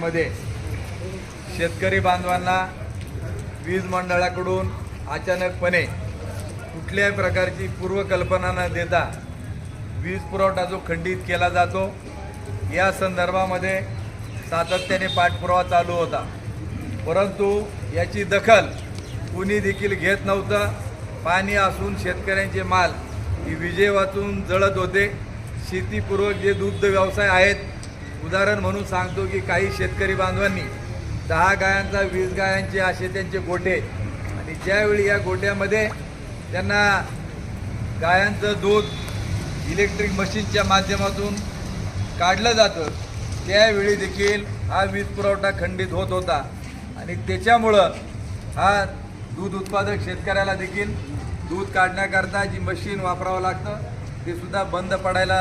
कारखान्यामध्ये शेतकरी बांधवांना वीज मंडळाकडून अचानकपणे कुठल्याही प्रकारची पूर्वकल्पना न देता वीज पुरवठा जो खंडित केला जातो या संदर्भामध्ये सातत्याने पाठपुरावा चालू होता. परंतु याची दखल कुणी देखील घेत नव्हतं. पाणी असून शेतकऱ्यांचे माल ही विजय वाचून जळत होते. शेतीपूर्वक जे दुग्ध व्यवसाय आहेत उदाहरण म्हणून सांगतो की काही शेतकरी बांधवांनी दहा गायांचा वीस गायांचे असे त्यांचे गोठे आणि ज्यावेळी या गोठ्यामध्ये त्यांना गायांचं दूध इलेक्ट्रिक मशीनच्या माध्यमातून काढलं जातं त्यावेळी देखील हा वीज पुरवठा खंडित होत होता. आणि त्याच्यामुळं हा दूध उत्पादक शेतकऱ्याला देखील दूध काढण्याकरता जी मशीन वापरावं लागतं ते सुद्धा बंद पडायला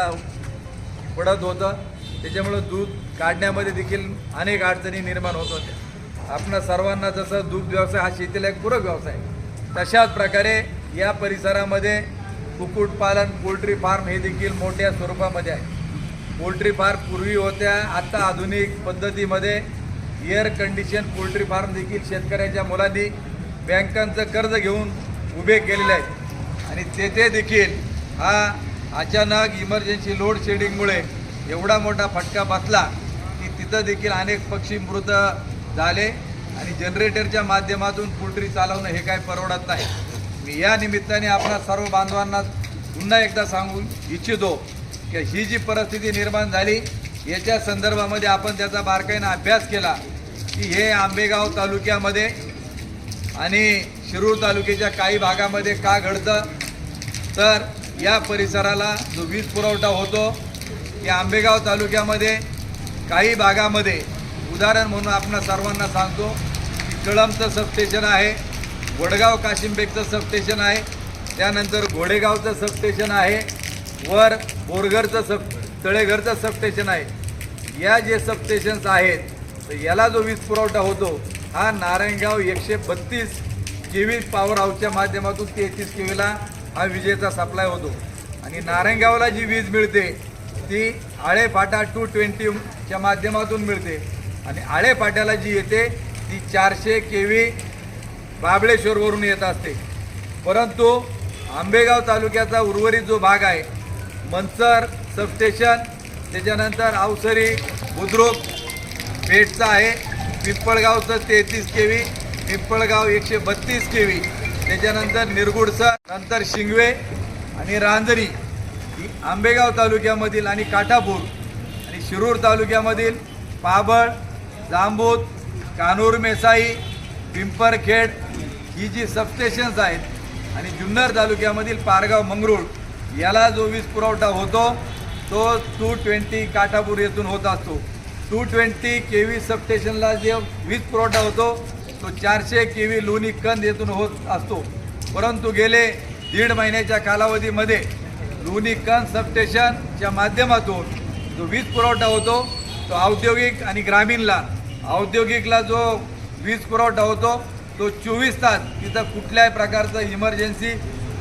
पडत होतं. त्याच्यामुळं दूध काढण्यामध्ये देखील अनेक अडचणी निर्माण होत होत्या. आपण सर्वांना जसं दूध व्यवसाय हा शेतीला एक पूरक व्यवसाय तशाच प्रकारे या परिसरामध्ये कुक्कुटपालन पोल्ट्री फार्म हे देखील मोठ्या स्वरूपामध्ये आहे. पोल्ट्री फार्म पूर्वी होत्या आत्ता आधुनिक पद्धतीमध्ये एअर कंडिशन पोल्ट्री फार्म देखील शेतकऱ्याच्या मुलांनी बँकांचं कर्ज घेऊन उभे केलेले आहेत. आणि तेथे देखील हा अचानक इमर्जन्सी लोड शेडिंगमुळे एवढा मोठा फटका बसला की तिथं देखील अनेक पक्षी मृत झाले आणि जनरेटरच्या माध्यमातून पोल्ट्री चालवणं हे काय परवडत नाही. मी या निमित्ताने आपणा सर्व बांधवांना पुन्हा एकदा सांगू इच्छितो की ही जी परिस्थिती निर्माण झाली याच्या संदर्भामध्ये आपण त्याचा बारकाईनं अभ्यास केला की हे आंबेगाव तालुक्यामध्ये आणि शिरूर तालुक्याच्या काही भागामध्ये का घडतं? तर या परिसराला जो वीज पुरवठा होतो या आंबेगाव तालुक्यामध्ये काही भागामध्ये उदाहरण म्हणून आपण सर्वांना सांगतो की कळमचं सबस्टेशन आहे वडगाव काशिंबेगचं सबस्टेशन आहे त्यानंतर घोडेगावचं सबस्टेशन आहे वर बोरघरचं सब तळेघरचं सबस्टेशन आहे. या जे सबस्टेशन्स आहेत तर याला जो वीज पुरवठा होतो हा नारायणगाव एकशे बत्तीस के व्ही पॉवर हाऊसच्या माध्यमातून तेहतीस के व्हीला हा विजेचा सप्लाय होतो. आणि नारायणगावला जी वीज मिळते ती आळेपाटा टू ट्वेंटीच्या माध्यमातून मिळते. आणि आळेपाट्याला जी येते ती चारशे के व्ही बाबळेश्वरवरून येत असते. परंतु आंबेगाव तालुक्याचा उर्वरित जो भाग आहे मनसर सबस्टेशन त्याच्यानंतर अवसरी बुद्रुक पेठचा आहे पिंपळगावचं तेहतीस के व्ही पिंपळगाव एकशे बत्तीस के व्ही त्याच्यानंतर निरगुडसर नंतर शिंगवे आणि रांजरी ही आंबेगाव तालुक्यामधील आणि काठापूर आणि शिरूर तालुक्यामधील पाबळ जांबूत कानूर मेसाई पिंपरखेड ही जी सबस्टेशन्स आहेत आणि जुन्नर तालुक्यामधील पारगाव मंगरूळ याला जो वीज पुरवठा होतो तो टू ट्वेंटी काठापूर येथून होत असतो. टू ट्वेंटी के व्ही सबस्टेशनला जे वीज पुरवठा होतो तो चारशे के व्ही लोणी कंद येथून होत असतो. परंतु गेले दीड महिन्याच्या कालावधीमध्ये लोणी सबस्टेशनच्या माध्यमातून जो वीज पुरवठा होतो तो औद्योगिक आणि ग्रामीणला औद्योगिकला जो वीज पुरवठा होतो तो चोवीस तास तिथं कुठल्याही प्रकारचं इमर्जन्सी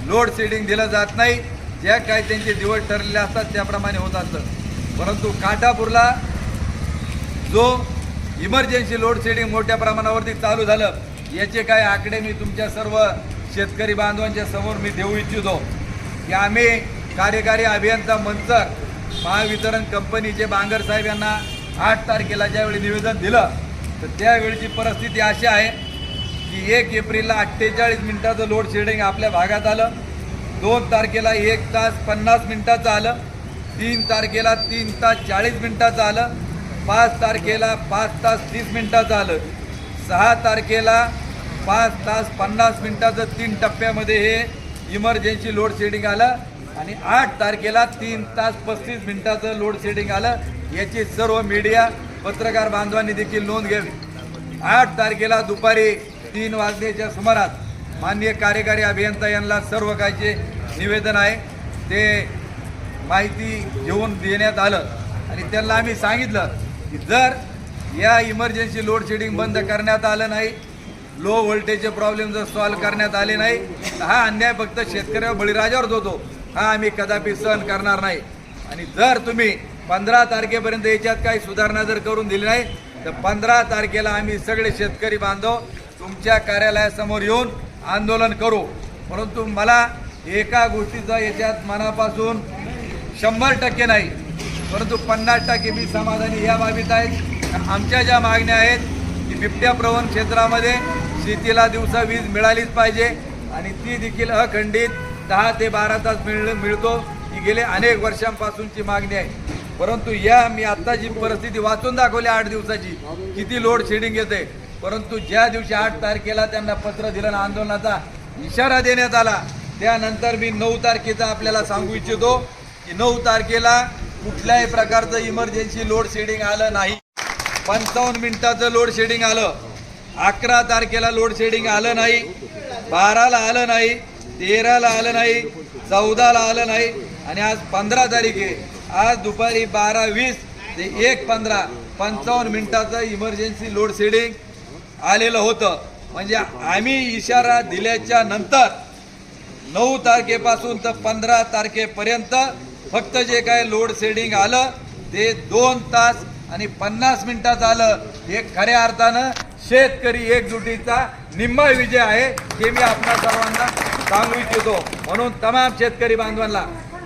लोड शेडिंग दिलं जात नाही. ज्या काही त्यांचे दिवस ठरलेले असतात त्याप्रमाणे होत असतं. परंतु काठापूरला जो इमर्जन्सी लोड शेडिंग मोठ्या प्रमाणावरती चालू झालं याचे काही आकडे मी तुमच्या सर्व शेतकरी बांधवांच्या समोर मी देऊ इच्छितो. की आम्ही कार्यकारी अभियंता मंचर महावितरण कंपनीचे बांगर साहेब यांना आठ तारखेला ज्यावेळी निवेदन दिलं तर त्यावेळीची परिस्थिती अशी आहे की एक एप्रिलला अठ्ठेचाळीस मिनिटाचं लोड शेडिंग आपल्या भागात आलं दोन तारखेला एक तास पन्नास मिनिटाचं आलं तीन तारखेला तीन तास चाळीस मिनिटाचं आलं पाच तारखेला पाच तास तीस मिनिटाचं आलं. सहा तारखेला पाच तास पन्नास मिनिटाचं तीन टप्प्यामध्ये हे इमर्जन्सी लोड शेडिंग आलं. आणि आठ तारखेला तीन तास पस्तीस मिनिटाचं लोड शेडिंग आलं. याची सर्व मीडिया पत्रकार बांधवांनी देखील नोंद घ्यावी. आठ तारखेला दुपारी तीन वाजण्याच्या सुमारास माननीय कार्यकारी अभियंता यांना सर्व काहीचे निवेदन आहे. ते माहिती घेऊन देण्यात आलं. आणि त्यांना आम्ही सांगितलं की जर या इमर्जन्सी लोड शेडिंग बंद करण्यात आलं नाही लो व्होल्टेजचे प्रॉब्लेम जर सॉल्व्ह करण्यात आले नाही तर हा अन्याय फक्त शेतकऱ्यावर बळीराजावरच होतो. हा आम्ही कदापि सहन करणार नाही. आणि जर तुम्ही पंधरा तारखेपर्यंत याच्यात काही सुधारणा जर करून दिली नाही तर पंधरा तारखेला आम्ही सगळे शेतकरी बांधव तुमच्या कार्यालयासमोर येऊन आंदोलन करू. परंतु मला एका गोष्टीचा याच्यात मनापासून शंभर टक्के नाही परंतु पन्नास टक्के मी समाधानी या बाबीत आहेत आमच्या ज्या मागण्या आहेत की बिबट्या प्रवण क्षेत्रामध्ये शेतीला दिवसा वीज मिळालीच पाहिजे. आणि ती देखील अखंडित दहा ते बारा तास मिळ मिळतो ही गेले अनेक वर्षांपासूनची मागणी आहे. परंतु या मी आत्ता जी परिस्थिती वाचून दाखवली आठ दिवसाची किती लोड शेडिंग येते परंतु ज्या दिवशी आठ तारखेला त्यांना पत्र दिलं आंदोलनाचा इशारा देण्यात आला त्यानंतर मी नऊ तारखेचा आपल्याला सांगू इच्छितो की नऊ तारखेला कुठल्याही प्रकारचं इमर्जन्सी लोड शेडिंग आलं नाही. पंचावन्न मिनिटाचं लोड शेडिंग आलं. अकरा तारखेला लोड शेडिंग आलं नाही. बाराला आलं नाही. तेराला आलं नाही चौदाला आलं नाही. आणि आज पंधरा तारीख आहे. आज दुपारी बारा वीस ते एक पंधरा पंचावन्न मिनिटाचं इमर्जन्सी लोड शेडिंग आलेलं होतं. म्हणजे आम्ही इशारा दिल्याच्या नंतर नऊ तारखेपासून तर पंधरा तारखेपर्यंत फक्त जे काय लोड शेडिंग आलं ते दोन तास आणि पन्नास मिनिटात आलं. हे खऱ्या अर्थानं शेतकरी एकजुटीचा निम्मा विजय आहे हे मी आपल्या सर्वांना सांगू इच्छितो. म्हणून तमाम शेतकरी बांधवांना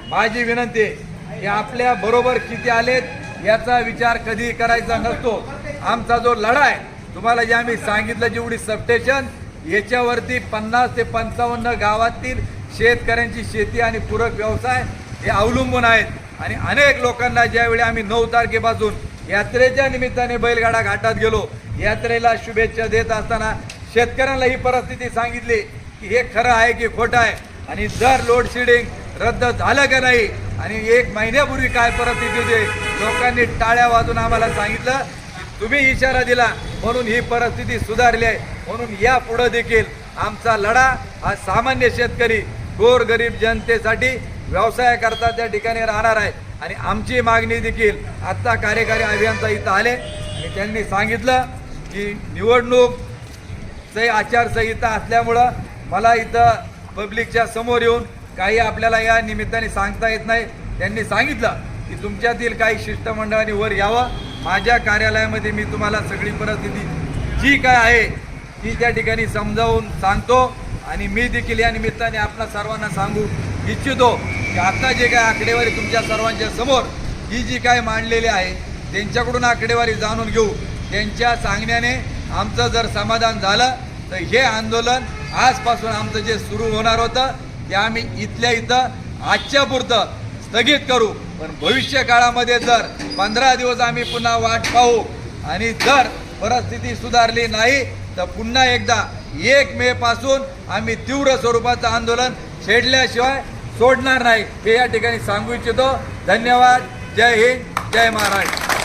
माझी विनंती की आपल्या बरोबर किती आलेत याचा विचार कधी करायचा नसतो. आमचा जो लढा आहे तुम्हाला जे आम्ही सांगितलं जेवढी सबस्टेशन याच्यावरती पन्नास ते पंचावन्न गावातील शेतकऱ्यांची शेती आणि पूरक व्यवसाय हे अवलंबून आहेत. आणि अनेक लोकांना ज्यावेळी आम्ही नऊ तारखेपासून यात्रेच्या निमित्ताने बैलगाडा घाटात गेलो यात्रेला शुभेच्छा देत असताना शेतकऱ्यांना ही परिस्थिती सांगितली की हे खरं आहे की खोटं आहे? आणि जर लोडशेडिंग रद्द झालं का नाही? आणि एक महिन्यापूर्वी काय परिस्थिती होती? लोकांनी टाळ्या वाजून आम्हाला सांगितलं तुम्ही इशारा दिला म्हणून ही परिस्थिती सुधारली आहे. म्हणून या पुढं देखील आमचा लढा हा सामान्य शेतकरी गोरगरीब जनतेसाठी व्यवसायाकरता त्या ठिकाणी राहणार आहे. आणि आमची मागणी देखील आत्ता कार्यकारी अभियंता इथं आले. आणि त्यांनी सांगितलं की निवडणूक आचारसंहिता असल्यामुळं मला इथं पब्लिकच्या समोर येऊन काही आपल्याला या निमित्ताने सांगता येत नाही. त्यांनी सांगितलं की तुमच्यातील काही शिष्टमंडळाने वर यावं. माझ्या कार्यालयामध्ये मी तुम्हाला सगळी परिस्थिती जी काय आहे ती त्या ठिकाणी समजावून सांगतो. आणि मी देखील या निमित्ताने आपल्या सर्वांना सांगू इच्छितो की आता जे काय आकडेवारी तुमच्या सर्वांच्या समोर ही जी काय मांडलेली आहे त्यांच्याकडून आकडेवारी जाणून घेऊ. त्यांच्या सांगण्याने आमचं जर समाधान झालं तर हे आंदोलन आजपासून आमचं जे सुरू होणार होतं ते आम्ही इथल्या इथं आजच्या पुरतं स्थगित करू. पण भविष्य काळामध्ये जर पंधरा दिवस आम्ही पुन्हा वाट पाहू आणि जर परिस्थिती सुधारली नाही तर पुन्हा एकदा एक मे पासून आम्ही तीव्र स्वरूपाचं आंदोलन छेडल्याशिवाय सोडणार नाही. हे या ठिकाणी सांगू इच्छितो. धन्यवाद. जय हिंद. जय महाराष्ट्र.